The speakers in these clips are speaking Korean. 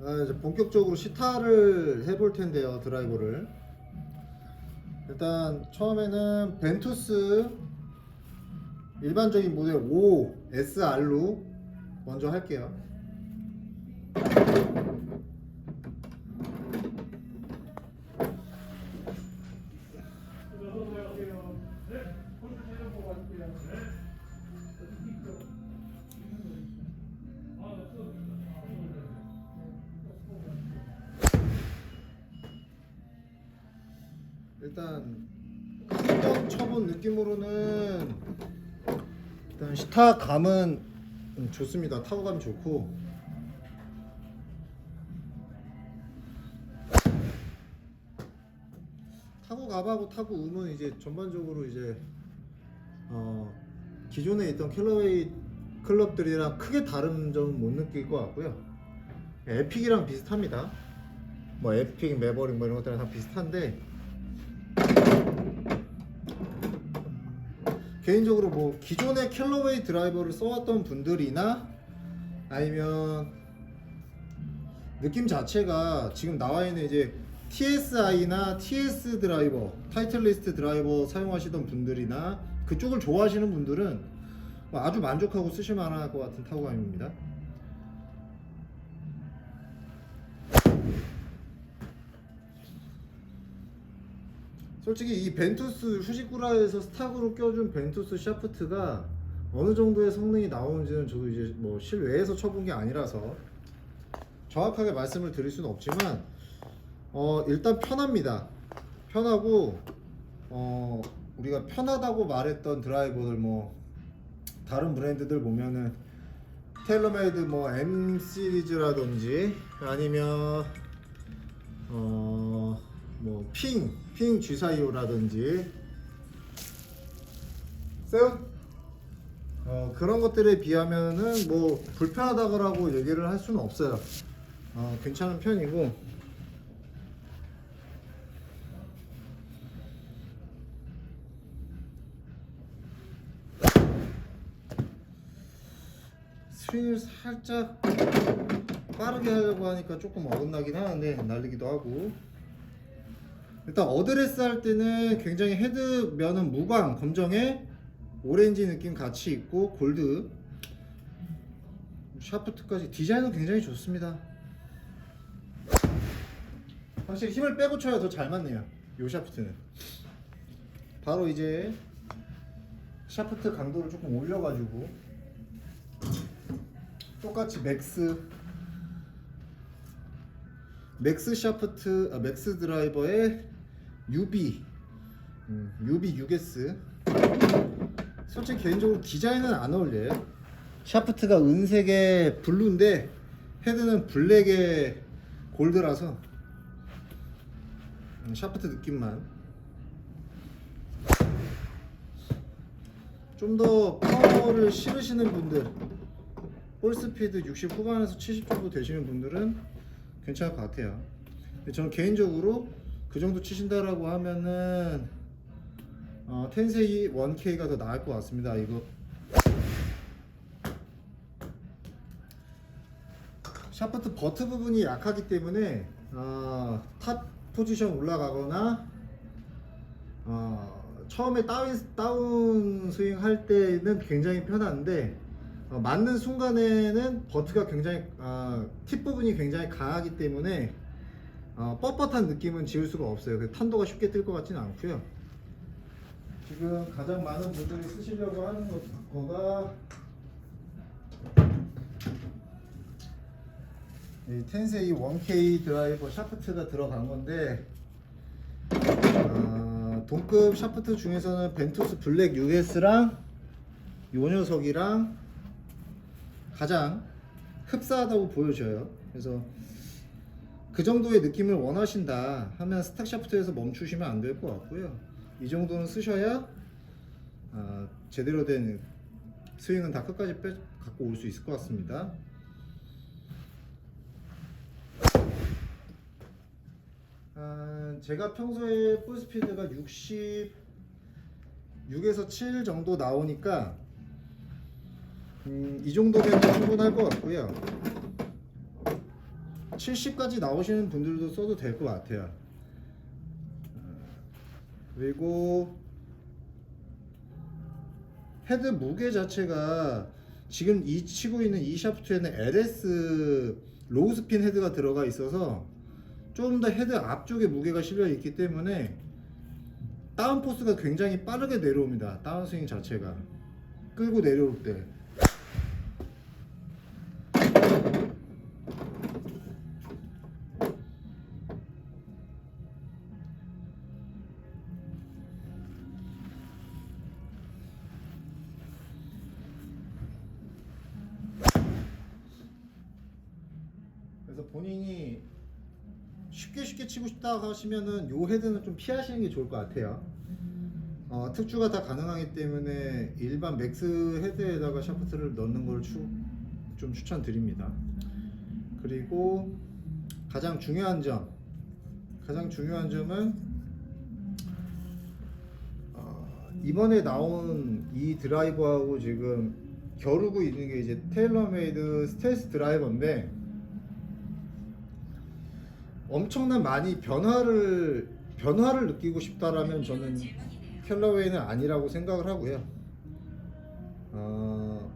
아, 이제 본격적으로 시타를 해볼 텐데요 드라이버를. 일단 처음에는 벤투스 일반적인 모델 5 SR로 먼저 할게요 일단 한번 쳐본 느낌으로는 일단 시타 감은 음, 좋습니다. 타고감이 좋고 타고 감하고 타고 음은 이제 전반적으로 이제 어 기존에 있던 캘러웨이 클럽들이랑 크게 다른 점은 못 느낄 것 같고요. 에픽이랑 비슷합니다. 뭐 에픽, 매버릭 뭐 이런 것들이랑 다 비슷한데 개인적으로 뭐 기존의 캘러웨이 드라이버를 써왔던 분들이나 아니면 느낌 자체가 지금 나와 있는 이제 TSI나 TS 드라이버, 타이틀리스트 드라이버 사용하시던 분들이나 그쪽을 좋아하시는 분들은 뭐 아주 만족하고 쓰실 만할 것 같은 타구감입니다. 솔직히 이 벤투스 후지쿠라에서 스탁으로 껴준 벤투스 샤프트가 어느 정도의 성능이 나오는지는 저도 이제 뭐 실외에서 쳐본 게 아니라서 정확하게 말씀을 드릴 수는 없지만 어 일단 편합니다. 편하고 어 우리가 편하다고 말했던 드라이버들 뭐 다른 브랜드들 보면은 텔러메이드 뭐 M 시리즈라든지 아니면 어 뭐 핑, 핑 G425라든지. 세운 어, 그런 것들에 비하면은 뭐 불편하다고 얘기를 할 수는 없어요. 어, 괜찮은 편이고. 스윙을 살짝 빠르게 하려고 하니까 조금 어긋나긴 하는데 날리기도 하고 일단 어드레스 할 때는 굉장히 헤드 면은 무광 검정에 오렌지 느낌 같이 있고 골드. 샤프트까지 디자인은 굉장히 좋습니다. 확실히 힘을 빼고 쳐야 더 잘 맞네요 요 샤프트는. 바로 이제 샤프트 강도를 조금 올려가지고 똑같이 맥스. 맥스 샤프트 아, 맥스 드라이버의 UB 음, UB 6S 솔직히 개인적으로 디자인은 안 어울려요. 샤프트가 은색의 블루인데 헤드는 블랙의 골드라서. 음, 샤프트 느낌만. 좀 더 파워를 실으시는 분들 볼 스피드 60 후반에서 70 정도 되시는 분들은 괜찮을 것 같아요. 저는 개인적으로 그 정도 치신다라고 하면은 어, 텐세이 1K가 더 나을 것 같습니다. 이거 샤프트 버트 부분이 약하기 때문에 어, 탑 포지션 올라가거나 어, 처음에 다운, 다운 스윙 할 때는 굉장히 편한데 어, 맞는 순간에는 버트가 굉장히 어, 팁 부분이 굉장히 강하기 때문에 어, 뻣뻣한 느낌은 지울 수가 없어요. 그 탄도가 쉽게 뜰 것 같지는 않고요. 지금 가장 많은 분들이 쓰시려고 하는 것, 거가 이 텐세이 1K 드라이버 샤프트가 들어간 건데 어, 동급 샤프트 중에서는 벤투스 블랙 US랑 요 녀석이랑 가장 흡사하다고 보여져요. 그래서 그 정도의 느낌을 원하신다 하면 스탁 샤프트에서 멈추시면 안 될 것 같고요. 이 정도는 쓰셔야 아, 제대로 된 스윙은 다 끝까지 빼, 갖고 올 수 있을 것 같습니다. 아, 제가 평소에 볼 스피드가 60 6에서 7 정도 나오니까 음, 이 정도면 충분할 것 같고요. 70까지 나오시는 분들도 써도 될 것 같아요. 어, 그리고 헤드 무게 자체가 지금 이 치고 있는 이 샤프트에는 LS 로우 스핀 헤드가 들어가 있어서 좀더 헤드 앞쪽에 무게가 실려 있기 때문에 다운 포스가 굉장히 빠르게 내려옵니다. 다운 스윙 자체가 끌고 내려올 때. 본인이 쉽게 쉽게 치고 싶다 하시면은 요 헤드는 좀 피하시는 게 좋을 것 같아요. 어, 특주가 다 가능하기 때문에 일반 맥스 헤드에다가 샤프트를 넣는 걸 좀 추천드립니다. 그리고 가장 중요한 점, 가장 중요한 점은 어, 이번에 나온 이 드라이버하고 지금 겨루고 있는 게 이제 테일러메이드 스텔스 드라이버인데 엄청난 많이 변화를 변화를 느끼고 싶다라면 저는 켈러웨이는 아니라고 생각을 하고요. 어,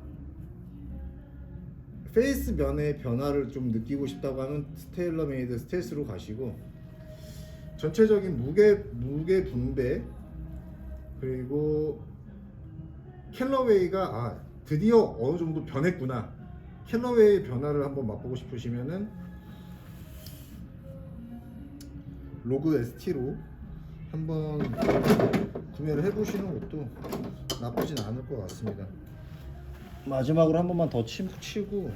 페이스 면의 변화를 좀 느끼고 싶다고 하면 스테일러메이드 스텔스로 가시고 전체적인 무게 무게 분배 그리고 켈러웨이가 아 드디어 어느 정도 변했구나 켈러웨이의 변화를 한번 맛보고 싶으시면은 로그 ST로 한번 구매를 해보시는 것도 나쁘진 않을 것 같습니다. 마지막으로 한 번만 더 치, 치고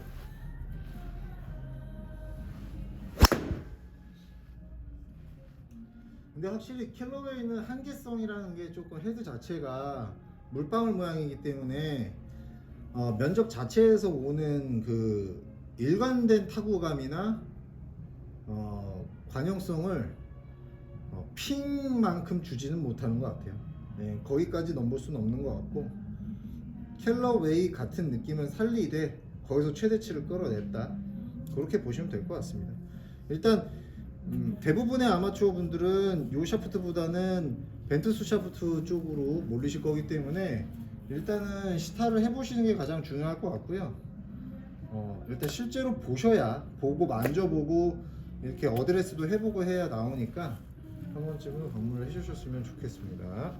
근데 확실히 캘러웨이는 한계성이라는 게 조금 헤드 자체가 물방울 모양이기 때문에 어, 면적 자체에서 오는 그 일관된 타구감이나 어, 관용성을 어, 핑만큼 주지는 못하는 것 같아요. 네, 거기까지 넘볼 수는 없는 것 같고 켈러웨이 같은 느낌은 살리되 거기서 최대치를 끌어냈다. 그렇게 보시면 될 것 같습니다. 일단 음, 대부분의 아마추어 분들은 요 샤프트보다는 벤투스 샤프트 쪽으로 몰리실 거기 때문에 일단은 시타를 해보시는 게 가장 중요할 것 같고요. 어, 일단 실제로 보셔야 보고 만져보고 이렇게 어드레스도 해보고 해야 나오니까 한 번쯤은 방문을 해주셨으면 좋겠습니다.